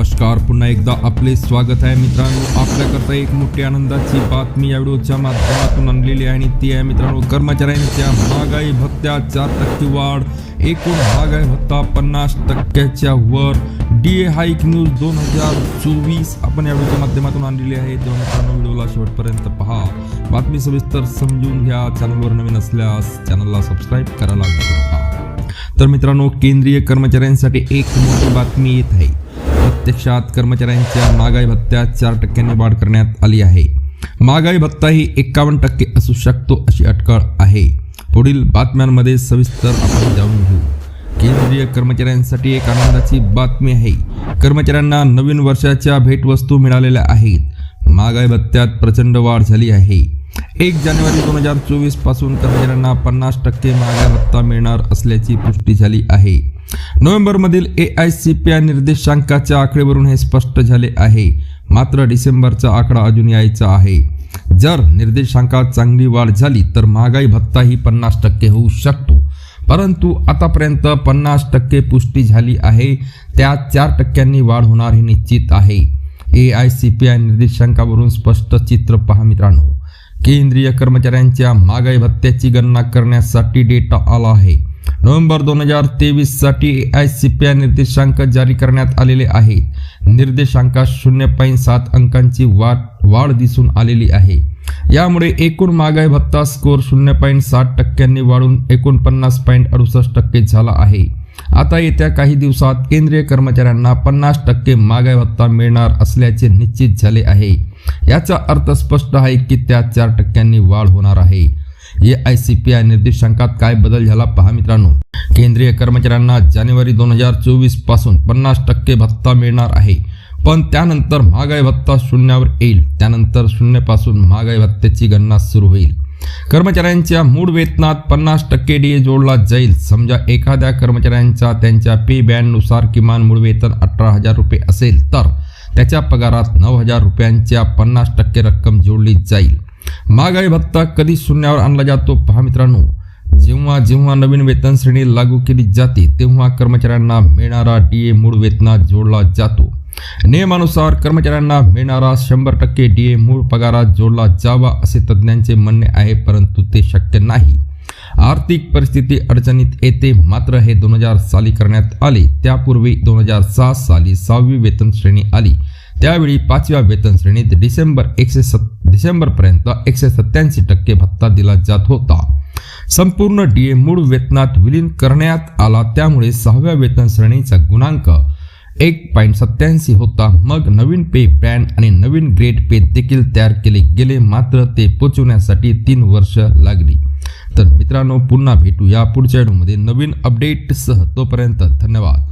नमस्कार. पुन्हा एकदा आपले स्वागत आहे मित्रांनो. आपल्याकरता एक मोठी आनंदाची बातमी या व्हिडिओच्या माध्यमातून आणलेली आहे आणि ती आहे मित्रांनो कर्मचाऱ्यांच्या महागाई भत्त्या चार टक्के वाढ एकूण महागाई भत्ता पन्नास टक्क्याच्या वर. डी ए हाईक न्यूज दोन हजार चोवीस आपण या व्हिडिओच्या माध्यमातून आणलेली आहे. तेव्हा मित्रांनो व्हिडिओला शेवटपर्यंत पहा. बातमी सविस्तर समजून घ्या. चॅनलवर नवीन असल्यास चॅनलला सबस्क्राईब करायला तर मित्रांनो केंद्रीय कर्मचाऱ्यांसाठी एक मोठी बातमी येत आहे. प्रत्यक्षात कर्मचाऱ्यांच्या महागाई भत्त्यात चार टक्क्यांनी वाढ करण्यात आली आहे. महागाई भत्ता ही एकावन्न टक्के असू शकतो अशी अटकळ आहे. पुढील बातम्यांमध्ये सविस्तर आपण जाणून घेऊ. केंद्रीय कर्मचाऱ्यांसाठी एक आनंदाची बातमी आहे. कर्मचाऱ्यांना नवीन वर्षाच्या भेटवस्तू मिळालेल्या आहेत. महागाई भत्त्यात प्रचंड वाढ झाली आहे. एक जानेवारी दोन हजार चोवीसपासून कर्मचाऱ्यांना पन्नास टक्के महागाई भत्ता मिळणार असल्याची पुष्टी झाली आहे. नोव्हेंबरमधील A I C P I निर्देशांकाच्या आकडेवरून हे स्पष्ट झाले आहे. मात्र डिसेंबरचा आकडा अजून यायचा आहे. जर निर्देशांकात चांगली वाढ झाली तर महागाई भत्ताही पन्नास टक्के होऊ शकतो. परंतु आतापर्यंत पन्नास टक्के पुष्टी झाली आहे. त्यात चार टक्क्यांनी वाढ होणार हे निश्चित आहे. A I C P I निर्देशांकावरून स्पष्ट चित्र पहा मित्रांनो. केंद्रीय कर्मचाऱ्यांच्या महागाई भत्त्याची गणना करण्यासाठी डेटा आला आहे. नोव्हेंबर दोन हजार तेवीससाठी A I C P I निर्देशांक जारी करण्यात आलेले आहेत. निर्देशांकात शून्य पॉईंट सात अंकांची वाढ वाढ दिसून आलेली आहे. यामुळे एकूण महागाई भत्ता स्कोर शून्य पॉईंट साठ टक्क्यांनी वाढून एकोणपन्नास पॉईंट अडुसष्ट टक्के झाला आहे. आता येत्या काही दिवसात केंद्रीय कर्मचाऱ्यांना पन्नास टक्के महागाई भत्ता मिळणार असल्याचे निश्चित झाले आहे. याचा अर्थ स्पष्ट आहे की त्यात चार टक्क्यांनी वाढ होणार आहे. A I C P I निर्देशांकात काय बदल झाला पहा मित्रांनो. केंद्रीय कर्मचाऱ्यांना जानेवारी दोन हजार चोवीसपासून पन्नास टक्के भत्ता मिळणार आहे. पण त्यानंतर महागाई भत्ता शून्यावर येईल. त्यानंतर शून्यपासून महागाई भत्त्याची गणना सुरू होईल. कर्मचाऱ्यांच्या मूळ वेतनात पन्नास टक्के डी जोडला जाईल. समजा एखाद्या कर्मचाऱ्यांचा त्यांच्या पे बँडनुसार किमान मूळ वेतन अठरा हजार रुपये असेल तर त्याच्या पगारात नऊ हजार रुपयांच्या पन्नास टक्के रक्कम जोडली जाईल. महागाई भत्ता कधी शून्यावर आणला जातो पहा मित्रांनो. जेव्हा जेव्हा नवीन वेतन श्रेणी लागू केली जाते तेव्हा कर्मचाऱ्यांना मिळणारा डी ए मूळ वेतनात जोडला जातो. नियमानुसार कर्मचाऱ्यांना मिळणारा शंभर टक्के डी ए मूळ पगारात जोडला जावा असे तज्ज्ञांचे म्हणणे आहे परंतु ते शक्य नाही. आर्थिक परिस्थिती अडचणीत येते मात्र हे दोन हजार साली करण्यात आले. त्यापूर्वी दोन हजार सहा साली सहावी वेतन श्रेणी आली. त्यावेळी पाचव्या वेतन श्रेणीत डिसेंबर एकशे सत्तर डिसेंबरपर्यंत एकशे सत्याऐंशी टक्के भत्ता दिला जात होता. संपूर्ण डीए मूळ वेतनात विलीन करण्यात आला. त्यामुळे सहाव्या वेतन श्रेणीचा गुणांक एक पॉईंट सत्याऐंशी होता. मग नवीन पे बँड आणि नवीन ग्रेड पे देखील तयार केले गेले. मात्र ते पोचवण्यासाठी तीन वर्ष लागली. तर मित्रांनो पुन्हा भेटू या पुढच्या व्हिडिओमध्ये. नवीन अपडेटसह तोपर्यंत धन्यवाद.